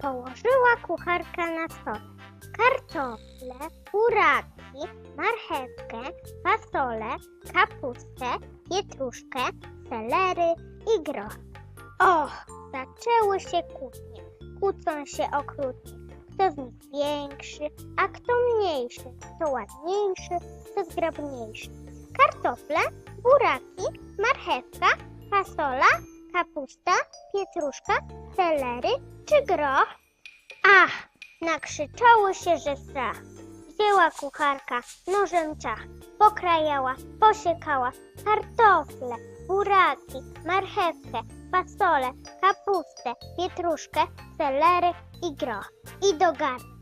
Położyła kucharka na stole kartofle, buraki, marchewkę, fasolę, kapustę, pietruszkę, selery i groch. Och, zaczęły się kłótnie. Kłócą się okrutnie. Kto z nich większy, a kto mniejszy, kto ładniejszy, kto zgrabniejszy. Kartofle, buraki, marchewka, fasola, kapusta, pietruszka, selery czy groch? Ach, nakrzyczało się, że strach. Wzięła kucharka, nożem ciach, pokrajała, posiekała kartofle, buraki, marchewkę, fasolę, kapustę, pietruszkę, selery i groch. I do garnka.